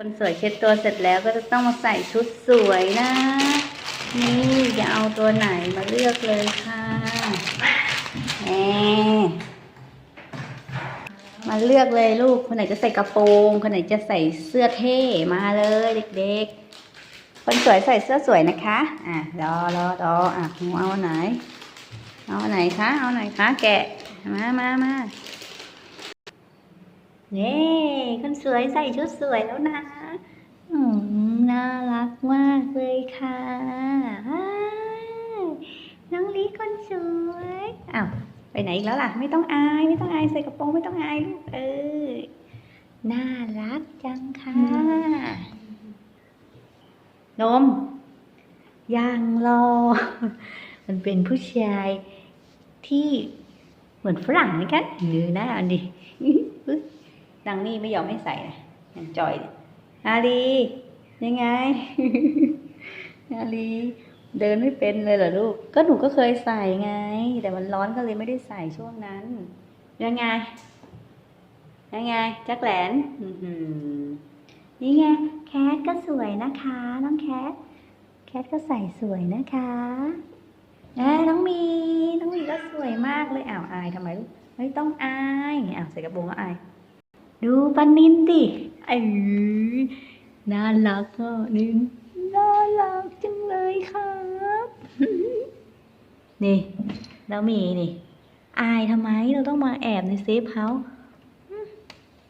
คนสวยเช็ดตัวเสร็จแล้วก็จะต้องมาใส่ชุดสวยนะ นี่จะเอาตัวไหนมาเลือกเลยค่ะแหมมาเลือกเลยลูก คนไหนจะใส่กระโปรงคนไหนจะใส่เสื้อเท่มาเลยเด็กๆ คนสวยใส่เสื้อสวยนะคะ อะรอรอรออะหนูเอาไหน เอาไหนคะ เอาไหนคะ แกะ มามามาเย้ คนสวยใส่ชุดสวยแล้วนะอืมน่ารักมากเลยค่ะน้องลีคนสวยอ้าวไปไหนอีกแล้วล่ะ ไม่ต้องอาย ไม่ต้องอายใส่กระโปรงไม่ต้องอายลูกเออน่ารักจังค่ะ นมยังรอ มันเป็นผู้ชายที่เหมือนฝรั่งนะคะเนื้อหน้าอันดิ นางนี่ไม่ยอมให้ใส่นะนางจอยอาลียังไง อาลีเดินไม่เป็นเลยเหรอลูก ก็หนูก็เคยใส่ไง แต่มันร้อนก็เลยไม่ได้ใส่ช่วงนั้น ยังไง ยังไงจักแหลนนี่ไงแคทก็สวยนะคะ น้องแคท แคทก็ใส่สวยนะคะแอะน้องมี น้องมีก็สวยมากเลยอ้าวอายทำไมลูกไม่ต้องอายอ้าวใส่กระโปรงก็อาย ดูปานินดิไอ้น่ารักอะนินน่ารักจังเลยครับนี่แล้วมีนี่ อายทำไมเราต้องมาแอบในเซฟเฮาส์อืม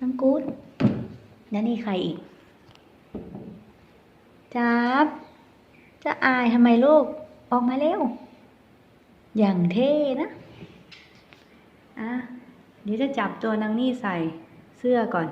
น้องกู๊ดแล้วนี่ใครอีกจับจะอายทำไมลูก ออกมาเร็ว อย่างเท่นะ อะ เดี๋ยวจะจับตัวนางนี่ใส่ เสื้อก่อน